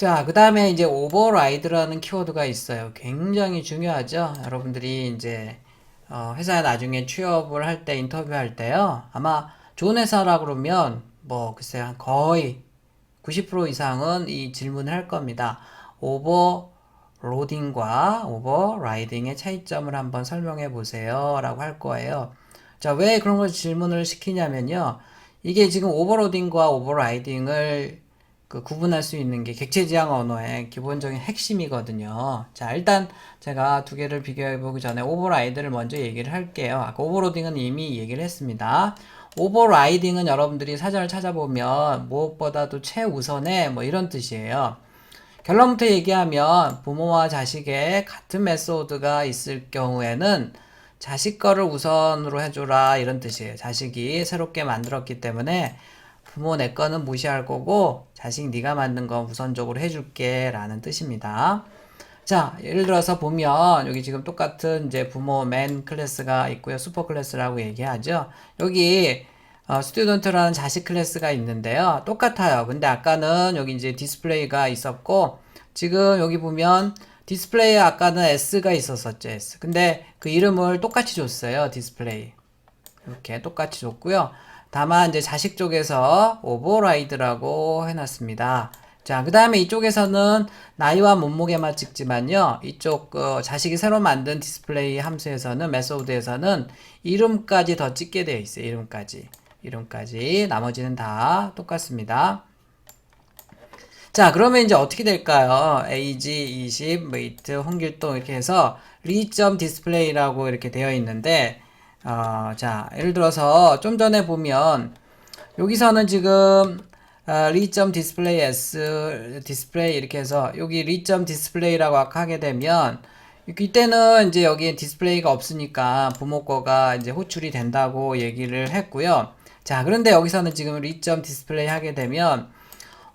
자, 그 다음에 이제 override라는 키워드가 있어요. 굉장히 중요하죠. 여러분들이 이제 어, 회사에 나중에 취업을 할 때 인터뷰할 때요. 아마 좋은 회사라 그러면 뭐 글쎄 한 거의 90% 이상은 이 질문을 할 겁니다. 오버로딩과 오버라이딩의 차이점을 한번 설명해 보세요. 라고 할 거예요. 자, 왜 그런 걸 질문을 시키냐면요. 이게 지금 오버로딩과 오버라이딩을 그 구분할 수 있는 게 객체 지향 언어의 기본적인 핵심이거든요. 자, 일단 제가 두 개를 비교해 보기 전에 오버라이드를 먼저 얘기를 할게요. 아까 오버로딩은 이미 얘기를 했습니다. 오버라이딩은 여러분들이 사전을 찾아보면 무엇보다도 최우선의 뭐 이런 뜻이에요. 결론부터 얘기하면 부모와 자식의 같은 메소드가 있을 경우에는 자식 거를 우선으로 해줘라 이런 뜻이에요. 자식이 새롭게 만들었기 때문에 부모 내 거는 무시할 거고 자식 네가 만든 거 우선적으로 해줄게 라는 뜻입니다. 자, 예를 들어서 보면 여기 지금 똑같은 이제 부모 맨 클래스가 있고요. 슈퍼 클래스라고 얘기하죠. 여기 어, 스튜던트라는 자식 클래스가 있는데요. 똑같아요. 근데 아까는 여기 이제 디스플레이가 있었고 지금 여기 보면 디스플레이에 아까는 S가 있었었죠. S. 근데 그 이름을 똑같이 줬어요. 디스플레이. 이렇게 똑같이 줬고요. 다만 이제 자식 쪽에서 오버라이드라고 해놨습니다. 자, 그 다음에 이쪽에서는 나이와 몸무게만 찍지만요. 이쪽 어, 자식이 새로 만든 디스플레이 함수에서는 메소드에서는 이름까지 더 찍게 되어 있어요. 이름까지. 이름까지. 나머지는 다 똑같습니다. 자, 그러면 이제 어떻게 될까요? age 20, weight, 홍길동 이렇게 해서 리점 디스플레이라고 이렇게 되어 있는데 어, 자, 예를 들어서 좀 전에 보면 여기서는 지금 어, 리점 디스플레이 S 디스플레이 이렇게 해서 여기 리점 디스플레이라고 하게 되면 이때는 이제 여기에 디스플레이가 없으니까 부모 거가 이제 호출이 된다고 얘기를 했고요. 자, 그런데 여기서는 지금 리점 디스플레이 하게 되면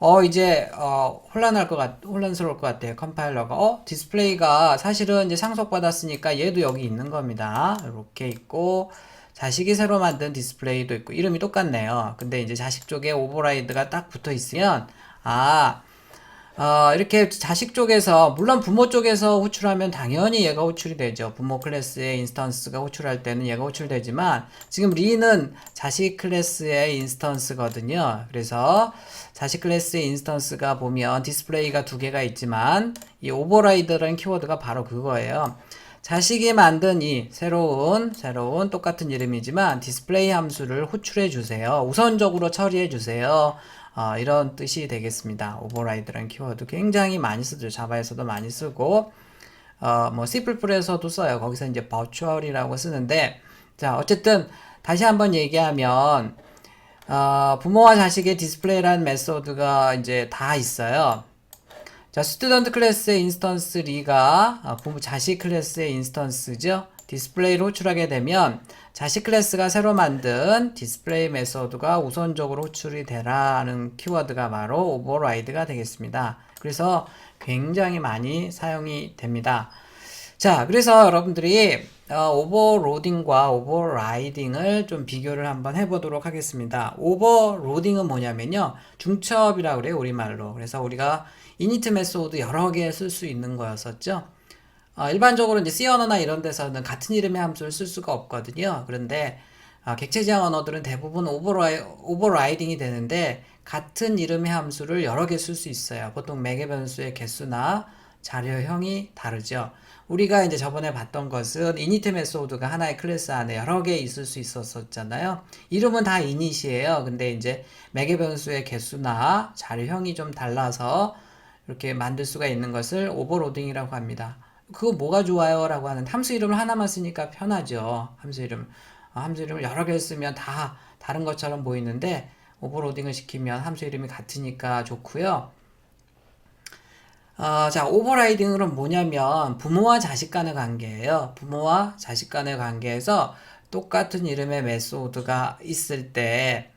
어 이제 어 혼란할 것 같, 혼란스러울 것 같아요. 컴파일러가 어 디스플레이가 사실은 이제 상속받았으니까 얘도 여기 있는 겁니다. 이렇게 있고 자식이 새로 만든 디스플레이도 있고 이름이 똑같네요. 근데 이제 자식 쪽에 오버라이드가 딱 붙어 있으면 아 어, 이렇게 자식 쪽에서, 물론 부모 쪽에서 호출하면 당연히 얘가 호출이 되죠. 부모 클래스의 인스턴스가 호출할 때는 얘가 호출되지만, 지금 리는 자식 클래스의 인스턴스거든요. 그래서 자식 클래스의 인스턴스가 보면 디스플레이가 두 개가 있지만, 이 오버라이드라는 키워드가 바로 그거예요. 자식이 만든 이 새로운, 새로운 똑같은 이름이지만 디스플레이 함수를 호출해 주세요. 우선적으로 처리해 주세요. 어, 이런 뜻이 되겠습니다. 오버라이드라는 키워드 굉장히 많이 쓰죠. 자바에서도 많이 쓰고 어, 뭐 C++에서도 써요. 거기서 이제 virtual이라고 쓰는데 자 어쨌든 다시 한번 얘기하면 어, 부모와 자식의 디스플레이라는 메소드가 이제 다 있어요. 자, 스튜던트 클래스의 인스턴스 리가 어, 부모 자식 클래스의 인스턴스죠. 디스플레이를 호출하게 되면 자식 클래스가 새로 만든 디스플레이 메소드가 우선적으로 호출이 되라는 키워드가 바로 오버라이드가 되겠습니다. 그래서 굉장히 많이 사용이 됩니다. 자, 그래서 여러분들이 어, 오버로딩과 오버라이딩을 좀 비교를 한번 해보도록 하겠습니다. 오버로딩은 뭐냐면요. 중첩이라고 그래요, 우리말로. 그래서 우리가 이니트 메소드 여러 개 쓸 수 있는 거였었죠. 어, 일반적으로 이제 C 언어나 이런 데서는 같은 이름의 함수를 쓸 수가 없거든요. 그런데 어, 객체 지향 언어들은 대부분 오버라이, 오버라이딩이 되는데 같은 이름의 함수를 여러 개 쓸 수 있어요. 보통 매개 변수의 개수나 자료형이 다르죠. 우리가 이제 저번에 봤던 것은 이니트 메소드가 하나의 클래스 안에 여러 개 있을 수 있었었잖아요. 이름은 다 이닛이에요. 근데 이제 매개 변수의 개수나 자료형이 좀 달라서 이렇게 만들 수가 있는 것을 오버로딩이라고 합니다. 그거 뭐가 좋아요? 라고 하는 함수 이름을 하나만 쓰니까 편하죠. 함수 이름. 어, 함수 이름을 여러 개 쓰면 다 다른 것처럼 보이는데 오버로딩을 시키면 함수 이름이 같으니까 좋고요. 어, 자, 오버라이딩은 뭐냐면 부모와 자식 간의 관계예요. 부모와 자식 간의 관계에서 똑같은 이름의 메소드가 있을 때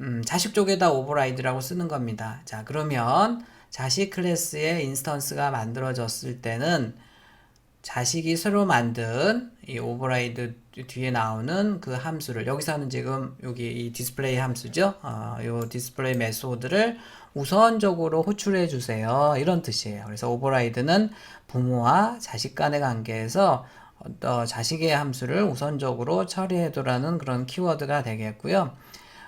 음, 자식 쪽에다 오버라이드라고 쓰는 겁니다. 자, 그러면 자식 클래스의 인스턴스가 만들어졌을 때는 자식이 새로 만든 이 오버라이드 뒤에 나오는 그 함수를 여기서는 지금 여기 이 디스플레이 함수죠. 어, 요 디스플레이 메소드를 우선적으로 호출해 주세요. 이런 뜻이에요. 그래서 오버라이드는 부모와 자식 간의 관계에서 어, 자식의 함수를 우선적으로 처리해 두라는 그런 키워드가 되겠고요.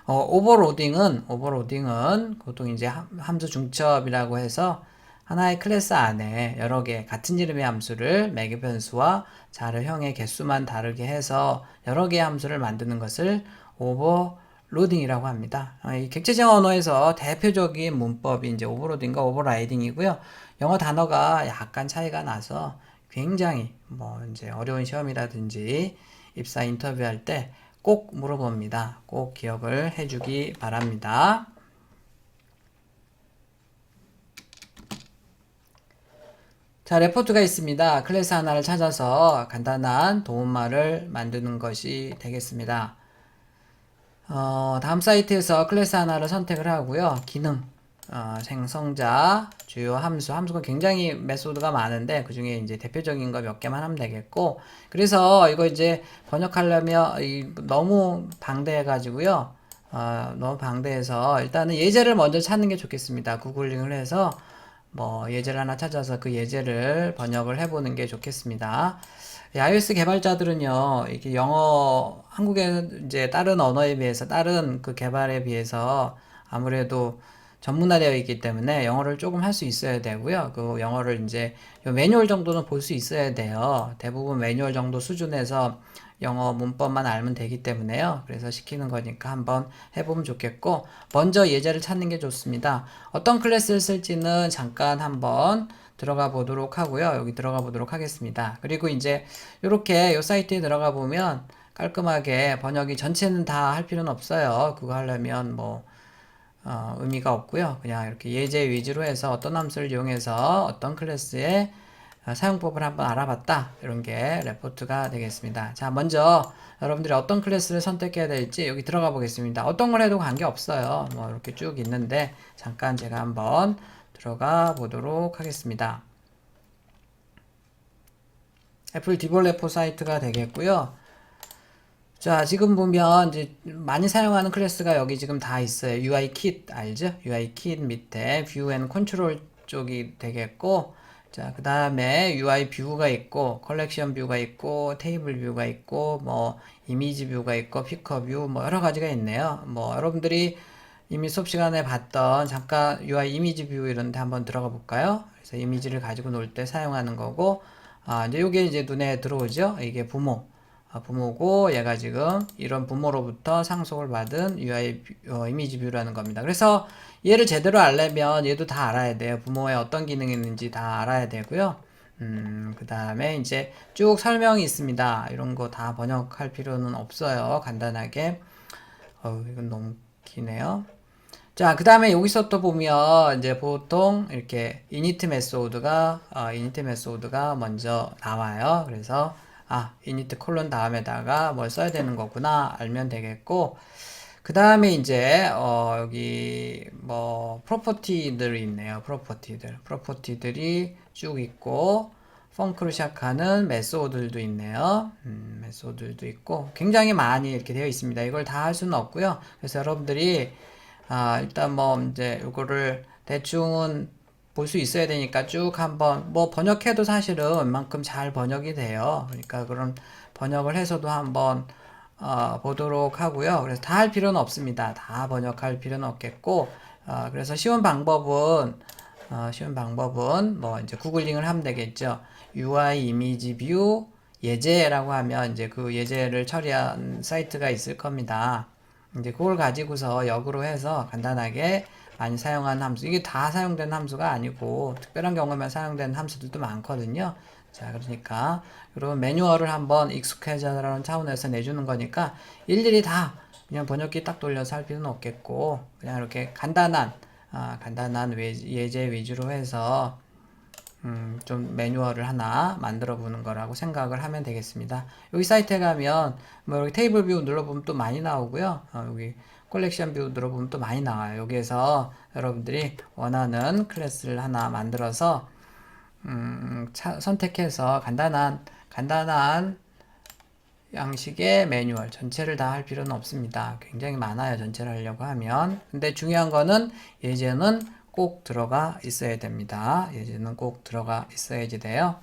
어, 오버로딩은 오버로딩은 보통 이제 함- 함수 중첩이라고 해서 하나의 클래스 안에 여러 개 같은 이름의 함수를 매개 변수와 자료형의 개수만 다르게 해서 여러 개의 함수를 만드는 것을 오버로딩이라고 합니다. 어, 이 객체적 언어에서 대표적인 문법이 이제 오버로딩과 오버라이딩이고요. 영어 단어가 약간 차이가 나서 굉장히 뭐 이제 어려운 시험이라든지 입사 인터뷰할 때 꼭 물어봅니다. 꼭 기억을 해주기 바랍니다. 자, 레포트가 있습니다. 클래스 하나를 찾아서 간단한 도움말을 만드는 것이 되겠습니다. 어, 다음 사이트에서 클래스 하나를 선택을 하고요. 기능, 어, 생성자, 주요 함수, 함수가 굉장히 메소드가 많은데 그 중에 이제 대표적인 거 몇 개만 하면 되겠고, 그래서 이거 이제 번역하려면 이 너무 방대해가지고요. 어, 너무 방대해서 일단은 예제를 먼저 찾는 게 좋겠습니다. 구글링을 해서 뭐 예제를 하나 찾아서 그 예제를 번역을 해보는 게 좋겠습니다. 이 iOS 개발자들은요, 이게 영어, 한국의 이제 다른 언어에 비해서, 다른 그 개발에 비해서 아무래도 전문화되어 있기 때문에 영어를 조금 할 수 있어야 되고요. 그 영어를 이제 요 매뉴얼 정도는 볼 수 있어야 돼요. 대부분 매뉴얼 정도 수준에서 영어 문법만 알면 되기 때문에요. 그래서 시키는 거니까 한번 해보면 좋겠고, 먼저 예제를 찾는 게 좋습니다. 어떤 클래스를 쓸지는 잠깐 한번 들어가 보도록 하고요. 여기 들어가 보도록 하겠습니다. 그리고 이제 이렇게 이 사이트에 들어가 보면 깔끔하게 번역이 전체는 다 할 필요는 없어요. 그거 하려면 뭐 어, 의미가 없고요. 그냥 이렇게 예제 위주로 해서 어떤 함수를 이용해서 어떤 클래스의 어, 사용법을 한번 알아봤다. 이런 게 레포트가 되겠습니다. 자, 먼저 여러분들이 어떤 클래스를 선택해야 될지 여기 들어가 보겠습니다. 어떤 걸 해도 관계 없어요. 뭐 이렇게 쭉 있는데 잠깐 제가 한번 들어가 보도록 하겠습니다. 애플 디볼레포 사이트가 되겠고요. 자, 지금 보면 이제 많이 사용하는 클래스가 여기 지금 다 있어요. UI kit 알죠? UI kit 밑에 view and control 쪽이 되겠고, 자, 그 다음에 UI 뷰가 있고, 컬렉션 뷰가 있고, 테이블 뷰가 있고, 뭐, 이미지 뷰가 있고, 피커 뷰, 뭐, 여러 가지가 있네요. 뭐, 여러분들이 이미 수업 시간에 봤던 잠깐 UI 이미지 뷰 이런 데 한번 들어가 볼까요? 그래서 이미지를 가지고 놀 때 사용하는 거고, 아, 이제 요게 이제 눈에 들어오죠? 이게 부모. 아, 부모고 얘가 지금 이런 부모로부터 상속을 받은 UI 뷰- 어, 이미지 뷰라는 겁니다. 그래서 얘를 제대로 알려면 얘도 다 알아야 돼요. 부모의 어떤 기능이 있는지 다 알아야 되고요. 음, 그 다음에 이제 쭉 설명이 있습니다. 이런 거 다 번역할 필요는 없어요. 간단하게. 어, 이건 너무 기네요. 자, 그 다음에 여기서 또 보면 이제 보통 이렇게 init 메소드가 어, init 메소드가 먼저 나와요. 그래서 아, init 콜론 다음에다가 뭘 써야 되는 거구나 알면 되겠고 그 다음에 이제 어, 여기 뭐 프로퍼티들이 있네요. 프로퍼티들. 프로퍼티들이 쭉 있고 펑크로 시작하는 메소드들도 있네요. 음, 메소드들도 있고 굉장히 많이 이렇게 되어 있습니다. 이걸 다 할 수는 없고요. 그래서 여러분들이 아, 일단 뭐 이제 이거를 대충은 볼 수 있어야 되니까 쭉 한번 뭐 번역해도 사실은 웬만큼 잘 번역이 돼요. 그러니까 그런 번역을 해서도 한번 어, 보도록 하고요. 그래서 다 할 필요는 없습니다. 다 번역할 필요는 없겠고 어, 그래서 쉬운 방법은 어, 쉬운 방법은 뭐 이제 구글링을 하면 되겠죠. UI 이미지 뷰 예제라고 하면 이제 그 예제를 처리한 사이트가 있을 겁니다. 이제 그걸 가지고서 역으로 해서 간단하게 많이 사용하는 함수. 이게 다 사용되는 함수가 아니고 특별한 경우만 사용되는 함수들도 많거든요. 자, 그러니까 여러분 매뉴얼을 한번 익숙해져라는 차원에서 내주는 거니까 일일이 다 그냥 번역기 딱 돌려서 할 필요는 없겠고 그냥 이렇게 간단한 아, 간단한 외- 예제 위주로 해서 음, 좀 매뉴얼을 하나 만들어 보는 거라고 생각을 하면 되겠습니다. 여기 사이트에 가면 뭐 여기 테이블 뷰 눌러보면 또 많이 나오고요. 어, 여기 콜렉션 뷰 눌러보면 또 많이 나와요. 여기에서 여러분들이 원하는 클래스를 하나 만들어서 음, 차- 선택해서 간단한 간단한 양식의 매뉴얼 전체를 다 할 필요는 없습니다. 굉장히 많아요. 전체를 하려고 하면. 근데 중요한 거는 예제는 꼭 들어가 있어야 됩니다. 예제는 꼭 들어가 있어야지 돼요.